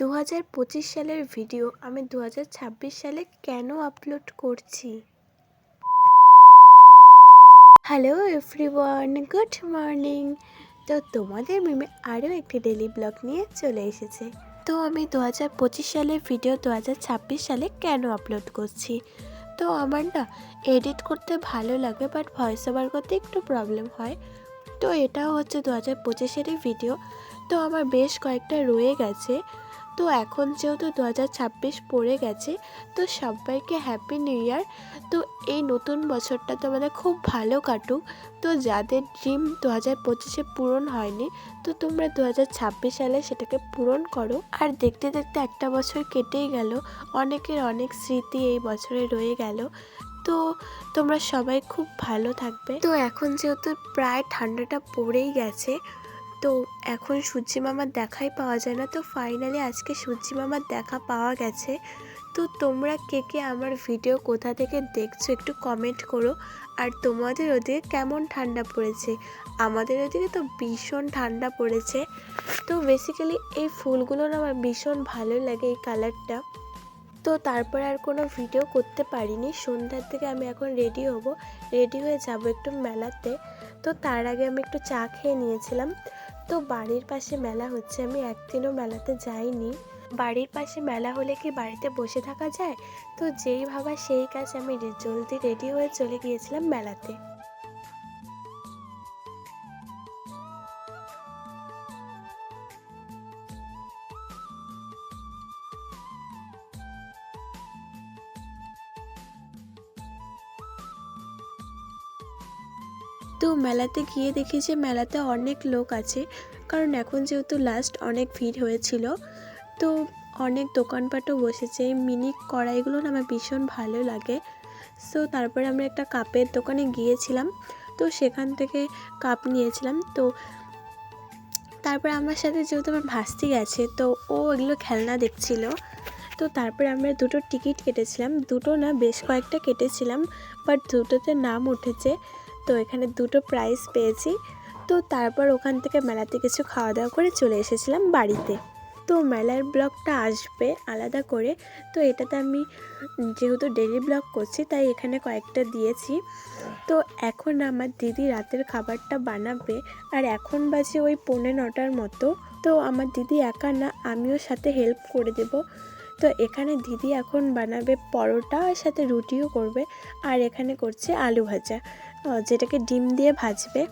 দু হাজার পঁচিশ সালের ভিডিও আমি দু হাজার ছাব্বিশ সালে কেন আপলোড করছি? হ্যালো এভরিওয়ান গুড মর্নিং তো তোমাদের মিমে আরও একটি ডেলি ব্লগ নিয়ে চলে এসেছে। তো আমি দু হাজার পঁচিশ সালের ভিডিও দু হাজার ছাব্বিশ সালে কেন আপলোড করছি? তো আমার না এডিট করতে ভালো লাগে বাট ভয়েস ওভার করতে একটু প্রবলেম হয়। তো এটাও হচ্ছে দু হাজার পঁচিশেরই ভিডিও তো আমার বেশ কয়েকটা রয়ে গেছে। তো এখন যেহেতু দু হাজার ছাব্বিশ পড়ে গেছে, তো সবাইকে হ্যাপি নিউ ইয়ার তো এই নতুন বছরটা তোমাদের খুব ভালো কাটুক। তো যাদের ড্রিম দু হাজার পঁচিশে পূরণ হয়নি, তো তোমরা দু হাজার ছাব্বিশ সালে সেটাকে পূরণ করো। আর দেখতে দেখতে একটা বছর কেটেই গেল, অনেকের অনেক স্মৃতি এই বছরে রয়ে গেল। তো তোমরা সবাই খুব ভালো থাকবে। তো এখন যেহেতু প্রায় ঠান্ডাটা পড়েই গেছে তো এখন সূর্যি মামার দেখাই পাওয়া যায় না, তো ফাইনালি আজকে সূর্যি মামার দেখা পাওয়া গেছে। তো তোমরা কে কে আমার ভিডিও কোথা থেকে দেখছ একটু কমেন্ট করো। আর তোমাদের ওদিকে কেমন ঠান্ডা পড়েছে? আমাদের ওদিকে তো ভীষণ ঠান্ডা পড়েছে। তো বেসিক্যালি এই ফুলগুলো আমার ভীষণ ভালো লাগে এই কালারটা তো তারপরে আর কোনো ভিডিও করতে পারিনি। সন্ধ্যার থেকে আমি এখন রেডি হব। রেডি হয়ে যাব একটু মেলাতে। তো তার আগে আমি একটু চা খেয়ে নিয়েছিলাম। তো বাড়ির পাশে মেলা হচ্ছে। আমি একদিনও মেলাতে যাইনি। বাড়ির পাশে মেলা হলে কি বাড়িতে বসে থাকা যায়? তো যেই ভাবা সেই কাজ আমি জলদি রেডি হয়ে চলে গিয়েছিলাম মেলাতে। তো মেলাতে গিয়ে দেখি যে মেলাতে অনেক লোক আছে। কারণ এখন যেহেতু লাস্ট অনেক ভিড় হয়েছিল, তো অনেক দোকানপাটও বসেছে। মিনি কড়াইগুলো না আমার ভীষণ ভালো লাগে। সো তারপরে আমরা একটা কাপের দোকানে গিয়েছিলাম, তো সেখান থেকে কাপ নিয়েছিলাম। তো তারপরে আমার সাথে যেহেতু আমার ভাস্তি গেছে, তো ও এগুলো খেলনা দেখছিল। তো তারপরে আমরা দুটো টিকিট কেটেছিলাম। দুটো না, বেশ কয়েকটা কেটেছিলাম বাট দুটোতে নাম উঠেছে। তো এখানে দুটো প্রাইজ পেয়েছি। তো তারপর ওখান থেকে মেলাতে কিছু খাওয়া দাওয়া করে চলে এসেছিলাম বাড়িতে। তো মেলার ব্লগটা আসবে আলাদা করে। তো এটাতে আমি যেহেতু ডেলি ব্লগ করছি, তাই এখানে কয়েকটা দিয়েছি। তো এখন আমার দিদি রাতের খাবারটা বানাবে। আর এখন বাজে ওই পৌনে নটার মতো। তো আমার দিদি একা না, আমিও সাথে হেল্প করে দেব। তো এখানে দিদি এখন বানাবে পরোটা আর সাথে রুটিও করবে। আর এখানে করছে আলু ভাজা। যেটাকে ডিম দিয়ে ভাজবে।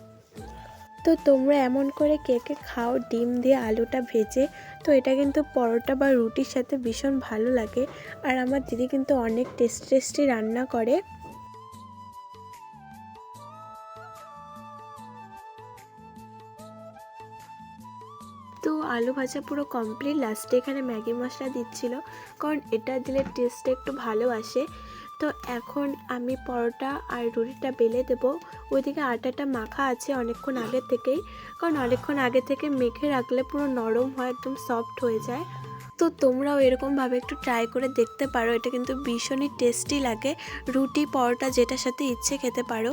তো তোমরা এমন করে কে কে খাও, ডিম দিয়ে আলুটা ভেজে। তো এটা কিন্তু পরোটা বা রুটির সাথে ভীষণ ভালো লাগে। আর আমার দিদি কিন্তু অনেক টেস্টি টেস্টি রান্না করে। তো আলু ভাজা পুরো কমপ্লিট লাস্টে এখানে ম্যাগি মশলা দিচ্ছিল। কারণ এটা দিলে টেস্টটা একটু ভালো আসে। তো এখন আমি পরোটা আর রুটিটা বেলে দেব। ওইদিকে আটাটা মাখা আছে অনেকক্ষণ আগে থেকেই। কারণ অনেকক্ষণ আগে থেকে মেখে রাখলে পুরো নরম হয়, একদম সফট হয়ে যায়। তো তোমরাও এরকমভাবে একটু ট্রাই করে দেখতে পারো। এটা কিন্তু ভীষণই টেস্টি লাগে। রুটি, পরোটা যেটার সাথে ইচ্ছে খেতে পারো।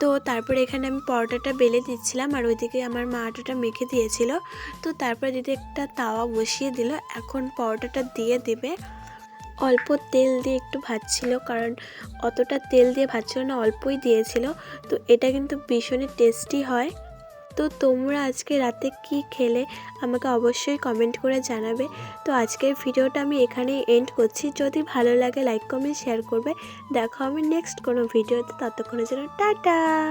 তো তারপরে এখানে আমি পরোটাটা বেলে দিচ্ছিলাম আর ওইদিকে আমার মা আটাটা মেখে দিয়েছিল। তো তারপরে দিদি একটা তাওয়া বসিয়ে দিল। এখন পরোটাটা দিয়ে দেবে। অল্প তেল দিয়ে একটু ভাজছিল, কারণ অতটা তেল দিয়ে ভাজছিল না, অল্পই দিয়েছিল। তো এটা কিন্তু ভীষণই টেস্টি হয়। তো তোমরা আজকে রাতে কি খেলে আমাকে অবশ্যই কমেন্ট করে জানাবে। তো আজকের ভিডিওটা আমি এখানেই এন্ড করছি। যদি ভালো লাগে লাইক কমেন্ট শেয়ার করবে। দেখো আমি নেক্সট কোনো ভিডিওতে, ততক্ষণের জন্য টাটা!